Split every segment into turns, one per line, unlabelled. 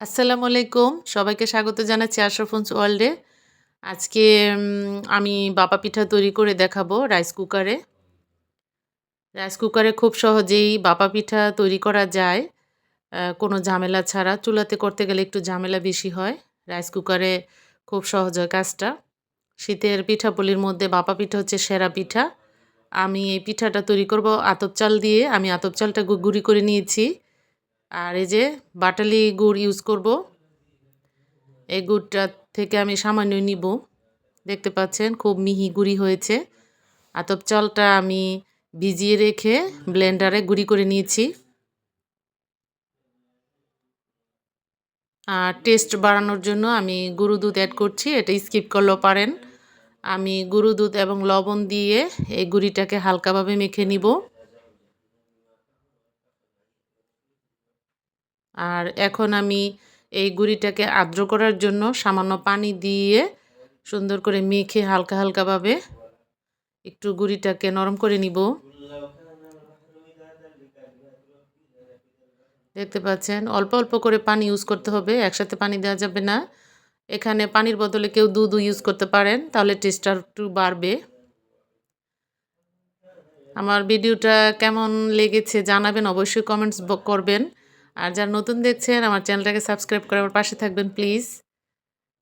আসসালামু আলাইকুম। সবাইকে স্বাগত জানাচ্ছি আশরাফুন্স ওয়ার্ল্ডে। আজকে আমি বাপা পিঠা তৈরি করে দেখাবো রাইস কুকারে। রাইস কুকারে খুব সহজেই বাপা পিঠা তৈরি করা যায়। কোনো ঝামেলা ছাড়া। চুলাতে করতে গেলে একটু ঝামেলা বেশি হয়। রাইস কুকারে খুব সহজ হয় কাজটা। শীতের পিঠাপুলির মধ্যে বাপা পিঠা হচ্ছে সেরা পিঠা। আমি এই পিঠাটা তৈরি করব আতপ চাল দিয়ে। আমি আতপ চালটা গুঁড়ি করে নিয়েছি। আর এই যে বাটালি গুড় ইউজ করব। এই গুড়টা থেকে আমি সামান্য নিব। দেখতে পাচ্ছেন খুব মিহি গুঁড়ি হয়েছে। আতপ চালটা আমি ভিজিয়ে রেখে ব্লেন্ডারে গুঁড়ি করে নিয়েছি। আর টেস্ট বাড়ানোর জন্য আমি গুঁড়ো দুধ অ্যাড করছি, এটা স্কিপ করলেও পারেন। আমি গুঁড়ো দুধ এবং লবণ দিয়ে এই গুঁড়িটাকে হালকাভাবে মেখে নিব। আর এখন আমি এই গুঁড়িটাকে আর্দ্র করার জন্য সামান্য পানি দিয়ে সুন্দর করে মেখে হালকা হালকাভাবে একটু গুঁড়িটাকে নরম করে নিব। দেখতে পাচ্ছেন, অল্প অল্প করে পানি ইউজ করতে হবে, একসাথে পানি দেওয়া যাবে না। এখানে পানির বদলে কেউ দুধও ইউজ করতে পারেন, তাহলে টেস্টটা একটু বাড়বে। আমার ভিডিওটা কেমন লেগেছে জানাবেন, অবশ্যই কমেন্টস করবেন। আর যারা নতুন দেখছেন, আমার চ্যানেলটাকে সাবস্ক্রাইব করে আমার পাশে থাকবেন, প্লিজ।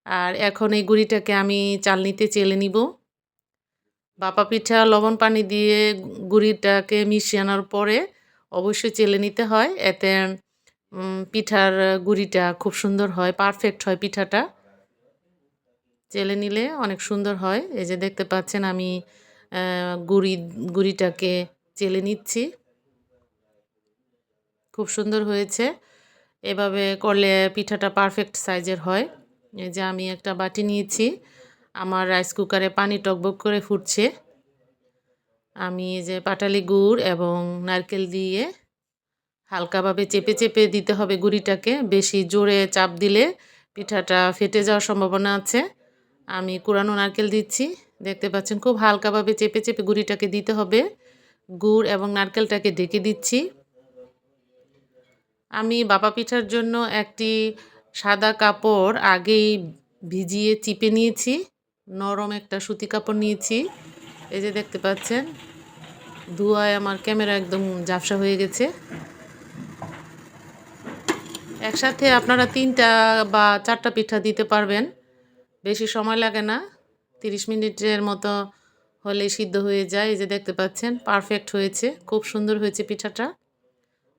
আর এখন এই গুড়িটাকে আমি চালনিতে চেলে নিব। বাপা পিঠা, লবণ পানি দিয়ে গুড়িটাকে মিশিয়ে আনার পরে অবশ্যই চেলে নিতে হয়। এতে পিঠার গুড়িটা খুব সুন্দর হয়, পারফেক্ট হয় পিঠাটা। চেলে নিলে অনেক সুন্দর হয়। এই যে দেখতে পাচ্ছেন আমি গুঁড়ি, গুড়িটাকে চেলে নিচ্ছি। খুব সুন্দর হয়েছে। এভাবে করলে পিঠাটা পারফেক্ট সাইজের হয়। এই যে আমি একটা বাটি নিয়েছি। আমার রাইস কুকারে পানি টকবক করে ফুটছে। আমি এই যে পাটালি গুড় এবং নারকেল দিয়ে হালকাভাবে চেপে চেপে দিতে হবে গুড়িটাকে। বেশি জোরে চাপ দিলে পিঠাটা ফেটে যাওয়ার সম্ভাবনা আছে। আমি কুড়ানো নারকেল দিচ্ছি। দেখতে পাচ্ছেন খুব হালকাভাবে চেপে চেপে গুড়িটাকে দিতে হবে। গুড় এবং নারকেলটাকে ঢেকে দিচ্ছি। আমি বাপা পিঠার জন্য একটি সাদা কাপড় আগেই ভিজিয়ে চিপে নিয়েছি, নরম একটা সুতি কাপড় নিয়েছি। এই যে দেখতে পাচ্ছেন, ধোয়ায় আমার ক্যামেরা একদম ঝাপসা হয়ে গেছে। একসাথে আপনারা তিনটা বা চারটা পিঠা দিতে পারবেন, বেশি সময় লাগে না, তিরিশ মিনিটের মতো হলে সিদ্ধ হয়ে যায়। এই যে দেখতে পাচ্ছেন, পারফেক্ট হয়েছে, খুব সুন্দর হয়েছে পিঠাটা।